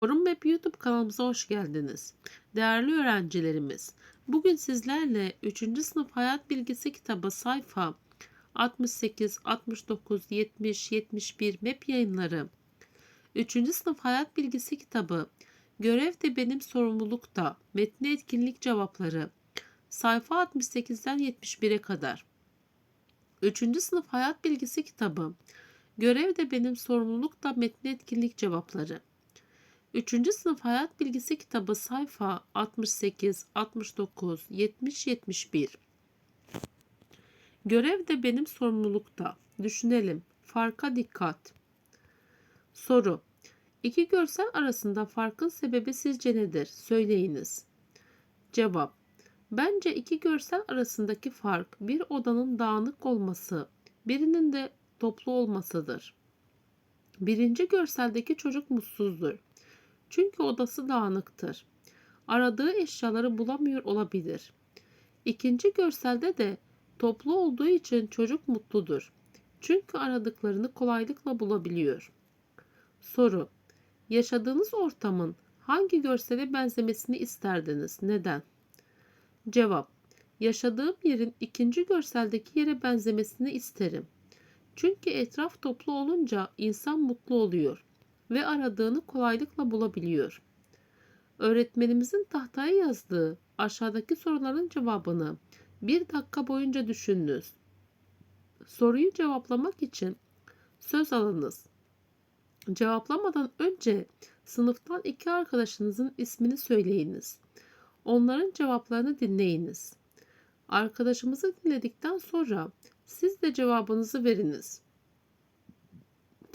Forum Web YouTube kanalımıza hoş geldiniz. Değerli öğrencilerimiz, bugün sizlerle 3. sınıf hayat bilgisi kitabı sayfa 68, 69, 70, 71 MEP yayınları 3. sınıf hayat bilgisi kitabı Görev de benim sorumlulukta metni etkinlik cevapları sayfa 68'den 71'e kadar 3. sınıf hayat bilgisi kitabı Görev de benim sorumlulukta metni etkinlik cevapları 3. sınıf hayat bilgisi kitabı sayfa 68, 69, 70, 71. Görev de benim sorumlulukta. Düşünelim. Farka dikkat. Soru. İki görsel arasında farkın sebebi sizce nedir? Söyleyiniz. Cevap. Bence iki görsel arasındaki fark bir odanın dağınık olması, birinin de toplu olmasıdır. Birinci görseldeki çocuk mutsuzdur. Çünkü odası dağınıktır. Aradığı eşyaları bulamıyor olabilir. İkinci görselde de toplu olduğu için çocuk mutludur. Çünkü aradıklarını kolaylıkla bulabiliyor. Soru. Yaşadığınız ortamın hangi görsele benzemesini isterdiniz? Neden? Cevap. Yaşadığım yerin ikinci görseldeki yere benzemesini isterim. Çünkü etraf toplu olunca insan mutlu oluyor ve aradığını kolaylıkla bulabiliyor. Öğretmenimizin tahtaya yazdığı aşağıdaki soruların cevabını bir dakika boyunca düşününüz. Soruyu cevaplamak için söz alınız. Cevaplamadan önce sınıftan iki arkadaşınızın ismini söyleyiniz. Onların cevaplarını dinleyiniz. Arkadaşımızı dinledikten sonra siz de cevabınızı veriniz.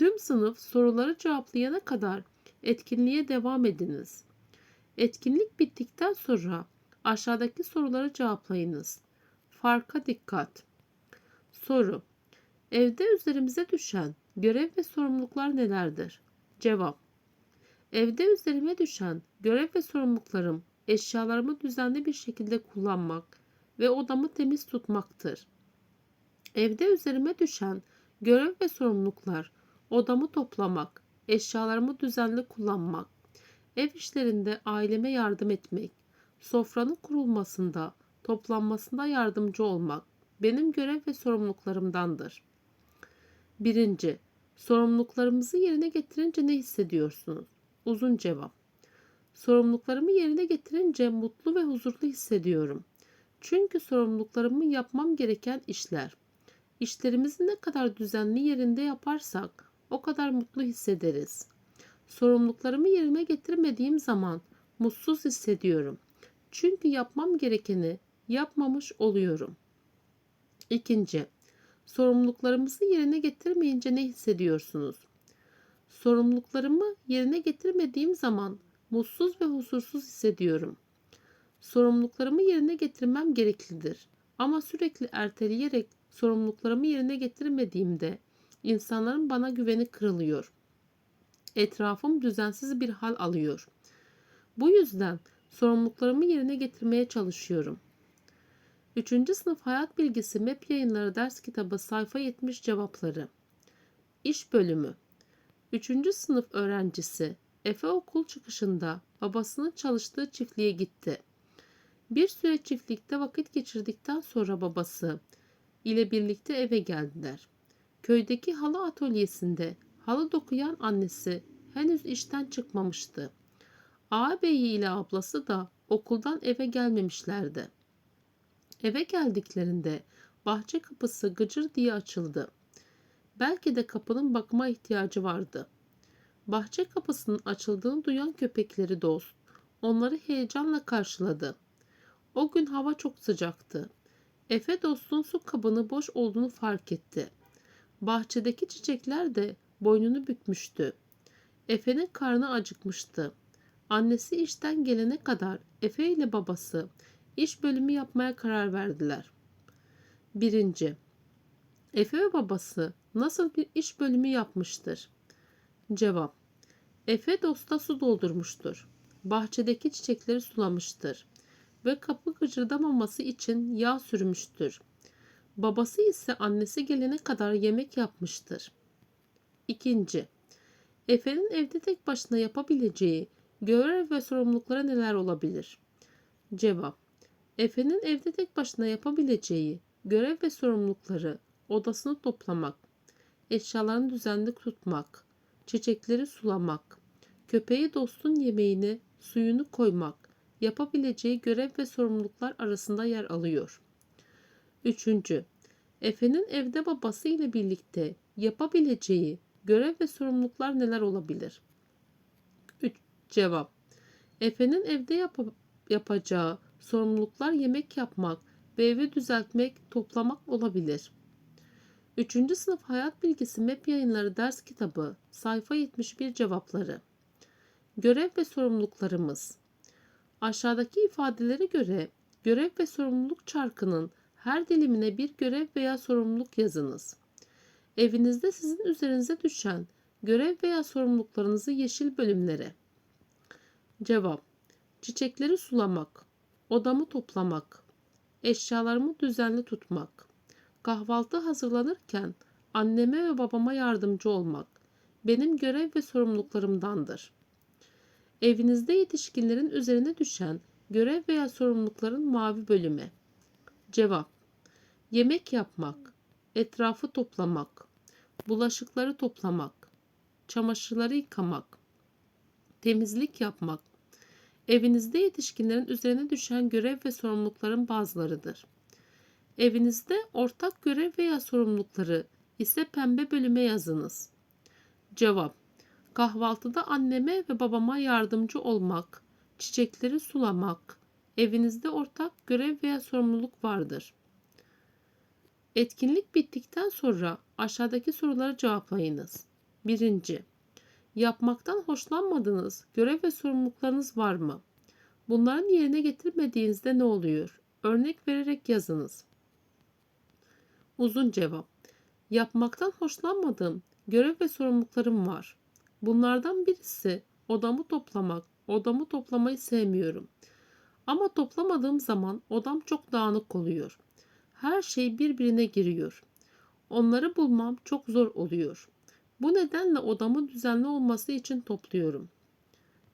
Tüm sınıf soruları cevaplayana kadar etkinliğe devam ediniz. Etkinlik bittikten sonra aşağıdaki soruları cevaplayınız. Farka dikkat. Soru. Evde üzerimize düşen görev ve sorumluluklar nelerdir? Cevap. Evde üzerime düşen görev ve sorumluluklarım eşyalarımı düzenli bir şekilde kullanmak ve odamı temiz tutmaktır. Evde üzerime düşen görev ve sorumluluklar odamı toplamak, eşyalarımı düzenli kullanmak, ev işlerinde aileme yardım etmek, sofranın kurulmasında, toplanmasında yardımcı olmak benim görev ve sorumluluklarımdandır. Birinci, sorumluluklarımızı yerine getirince ne hissediyorsunuz? Uzun cevap. Sorumluluklarımı yerine getirince mutlu ve huzurlu hissediyorum. Çünkü sorumluluklarımı yapmam gereken işler. İşlerimizi ne kadar düzenli yerinde yaparsak o kadar mutlu hissederiz. Sorumluluklarımı yerine getirmediğim zaman mutsuz hissediyorum. Çünkü yapmam gerekeni yapmamış oluyorum. İkinci, sorumluluklarımızı yerine getirmeyince ne hissediyorsunuz? Sorumluluklarımı yerine getirmediğim zaman mutsuz ve huzursuz hissediyorum. Sorumluluklarımı yerine getirmem gereklidir. Ama sürekli erteleyerek sorumluluklarımı yerine getirmediğimde İnsanların bana güveni kırılıyor. Etrafım düzensiz bir hal alıyor. Bu yüzden sorumluluklarımı yerine getirmeye çalışıyorum. 3. sınıf hayat bilgisi MEP yayınları ders kitabı sayfa 70 cevapları. İş bölümü 3. sınıf öğrencisi Efe okul çıkışında babasının çalıştığı çiftliğe gitti. Bir süre çiftlikte vakit geçirdikten sonra babası ile birlikte eve geldiler. Köydeki halı atölyesinde halı dokuyan annesi henüz işten çıkmamıştı. Ağabeyi ile ablası da okuldan eve gelmemişlerdi. Eve geldiklerinde bahçe kapısı gıcır diye açıldı. Belki de kapının bakıma ihtiyacı vardı. Bahçe kapısının açıldığını duyan köpekleri dost onları heyecanla karşıladı. O gün hava çok sıcaktı. Efe dostun su kabını boş olduğunu fark etti. Bahçedeki çiçekler de boynunu bükmüştü. Efe'nin karnı acıkmıştı. Annesi işten gelene kadar Efe ile babası iş bölümü yapmaya karar verdiler. Birinci, Efe ve babası nasıl bir iş bölümü yapmıştır? Cevap, Efe dosta su doldurmuştur. Bahçedeki çiçekleri sulamıştır ve kapı gıcırdamaması için yağ sürmüştür. Babası ise annesi gelene kadar yemek yapmıştır. İkinci, Efe'nin evde tek başına yapabileceği görev ve sorumlulukları neler olabilir? Cevap Efe'nin evde tek başına yapabileceği görev ve sorumlulukları odasını toplamak, eşyalarını düzenli tutmak, çiçekleri sulamak, köpeği dostun yemeğini, suyunu koymak yapabileceği görev ve sorumluluklar arasında yer alıyor. Üçüncü, Efe'nin evde babası ile birlikte yapabileceği görev ve sorumluluklar neler olabilir? 3. Cevap Efe'nin evde yap- yapacağı sorumluluklar yemek yapmak ve evi düzeltmek, toplamak olabilir. 3. sınıf hayat bilgisi MEP yayınları ders kitabı sayfa 71 cevapları. Görev ve sorumluluklarımız. Aşağıdaki ifadelere göre görev ve sorumluluk çarkının her dilimine bir görev veya sorumluluk yazınız. Evinizde sizin üzerinize düşen görev veya sorumluluklarınızı yeşil bölümlere. Cevap Çiçekleri sulamak, odamı toplamak, eşyalarımı düzenli tutmak, kahvaltı hazırlanırken anneme ve babama yardımcı olmak benim görev ve sorumluluklarımdandır. Evinizde yetişkinlerin üzerine düşen görev veya sorumlulukların mavi bölümü. Cevap Yemek yapmak, etrafı toplamak, bulaşıkları toplamak, çamaşırları yıkamak, temizlik yapmak, evinizde yetişkinlerin üzerine düşen görev ve sorumlulukların bazılarıdır. Evinizde ortak görev veya sorumlulukları ise pembe bölüme yazınız. Cevap Kahvaltıda anneme ve babama yardımcı olmak, çiçekleri sulamak, evinizde ortak görev veya sorumluluk vardır. Etkinlik bittikten sonra aşağıdaki soruları cevaplayınız. 1. Yapmaktan hoşlanmadığınız görev ve sorumluluklarınız var mı? Bunların yerine getirmediğinizde ne oluyor? Örnek vererek yazınız. Uzun cevap. Yapmaktan hoşlanmadığım görev ve sorumluluklarım var. Bunlardan birisi odamı toplamak. Odamı toplamayı sevmiyorum. Ama toplamadığım zaman odam çok dağınık oluyor. Her şey birbirine giriyor. Onları bulmam çok zor oluyor. Bu nedenle odamın düzenli olması için topluyorum.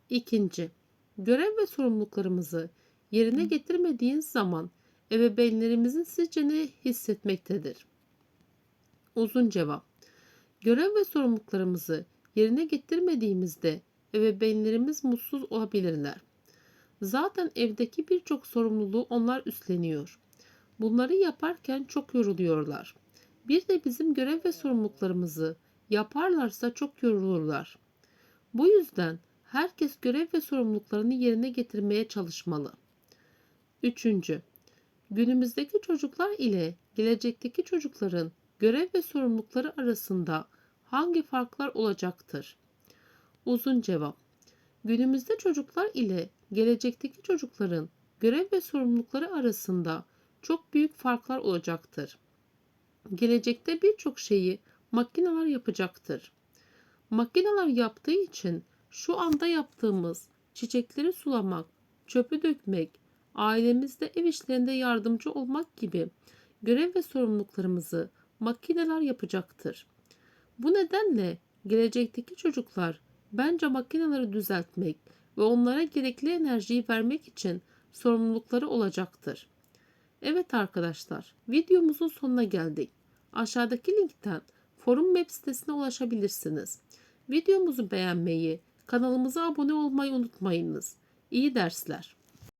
İkinci, görev ve sorumluluklarımızı yerine getirmediğiniz zaman ebeveynlerimizin sizce ne hissetmektedir? Uzun cevap. Görev ve sorumluluklarımızı yerine getirmediğimizde ebeveynlerimiz mutsuz olabilirler. Zaten evdeki birçok sorumluluğu onlar üstleniyor. Bunları yaparken çok yoruluyorlar. Bir de bizim görev ve sorumluluklarımızı yaparlarsa çok yorulurlar. Bu yüzden herkes görev ve sorumluluklarını yerine getirmeye çalışmalı. Üçüncü, günümüzdeki çocuklar ile gelecekteki çocukların görev ve sorumlulukları arasında hangi farklar olacaktır? Uzun cevap. Günümüzde çocuklar ile gelecekteki çocukların görev ve sorumlulukları arasında çok büyük farklar olacaktır. Gelecekte birçok şeyi makineler yapacaktır. Makineler yaptığı için şu anda yaptığımız çiçekleri sulamak, çöpü dökmek, ailemizde ev işlerinde yardımcı olmak gibi görev ve sorumluluklarımızı makineler yapacaktır. Bu nedenle gelecekteki çocuklar bence makineleri düzeltmek ve onlara gerekli enerjiyi vermek için sorumlulukları olacaktır. Evet arkadaşlar, videomuzun sonuna geldik. Aşağıdaki linkten forum web sitesine ulaşabilirsiniz. Videomuzu beğenmeyi, kanalımıza abone olmayı unutmayınız. İyi dersler.